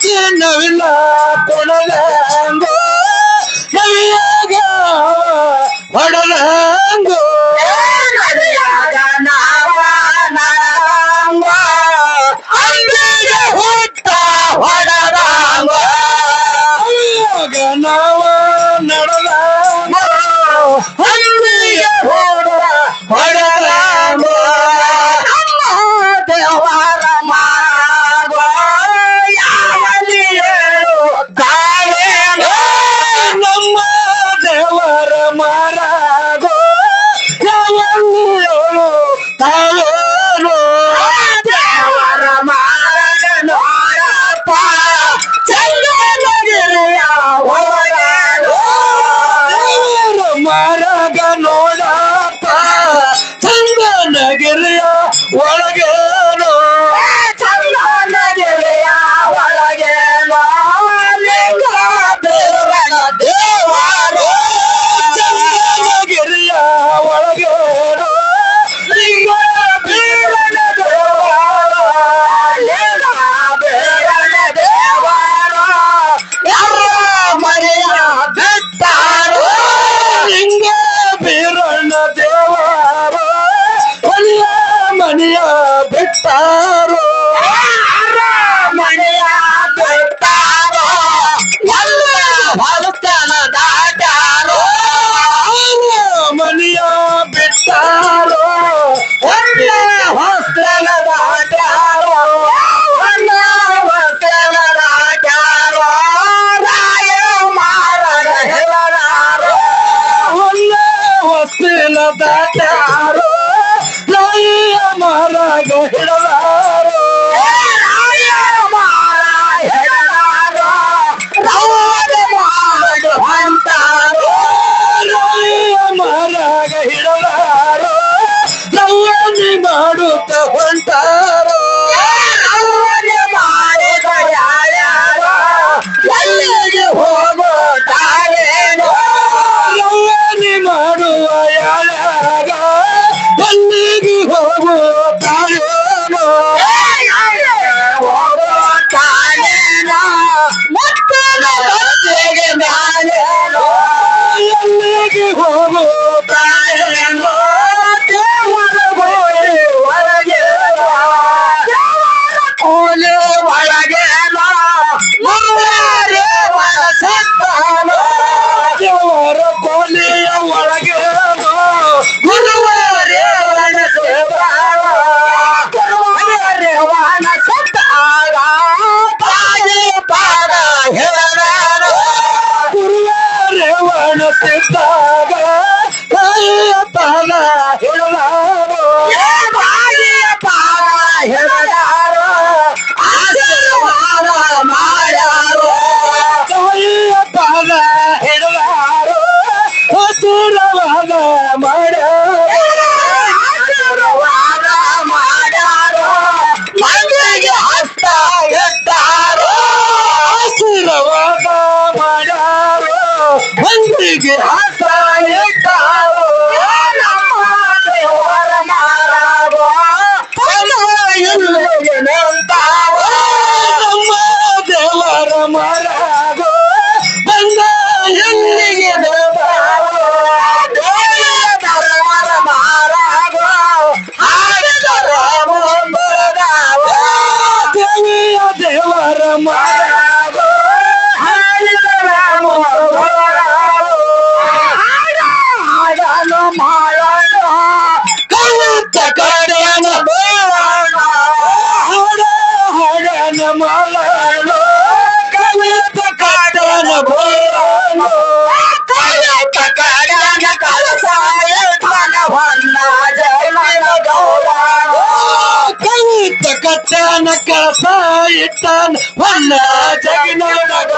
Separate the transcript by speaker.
Speaker 1: ಗೆಳತಿ ನವಿಲ ಕೊಡಲಂಗೋ ನವಿಯಾಗ ಹೊಡಲಂಗೋ
Speaker 2: ಹೊಡಲಂಗ
Speaker 1: ನಡಲ ಕಟ್ಟಾರೋ
Speaker 2: ಮನೆಯ ಕಟ್ಟಾರೋ ಎಲ್ಲ ಭಕ್ತನ ದಾಟ್ಯಾರೋ
Speaker 1: ಮನೆಯ ಬಿಟ್ಟಾರೋ? ಒಳ್ಳೆ
Speaker 2: ವಸ್ತ್ರನ ದಾಟ್ಯಾರೋ? ಒಳ್ಳೆ ವಸ್ತ್ರನ ದಾಟ್ಯಾರೋ? ರಾಯ ಮಾರಣ ಹೇಳಾರೋ
Speaker 1: ಒಳ್ಳೆ ವಸ್ತ್ರನ ದಾಟ್ಯಾರೋ? ಹಿಡಲಾರು
Speaker 2: ಹಿಡಲಾರು
Speaker 1: ಮಹಾರಾಗ ಹಿಡಲಾರು ನವಣಿ ಮಾಡುತ್ತ ಹೊಂಟಾರೋ
Speaker 2: ಎಲ್ಲಿಗೆ ಹೋಗ ತಾರೇನೋ
Speaker 1: ಮಾಡುವ ಯಾರಾಗ ಅಲ್ಲಿಗೆ ಹೋಗುವ? ಮರಮರಾಗೋ ಬಂದ ಎಲ್ಲಿಗೆ ದೇವರ ಮಾರ my life. ಕನಕ ಸಾಯಿತಾನ ಒನ್ನ ಜಗಿನೊಳಗ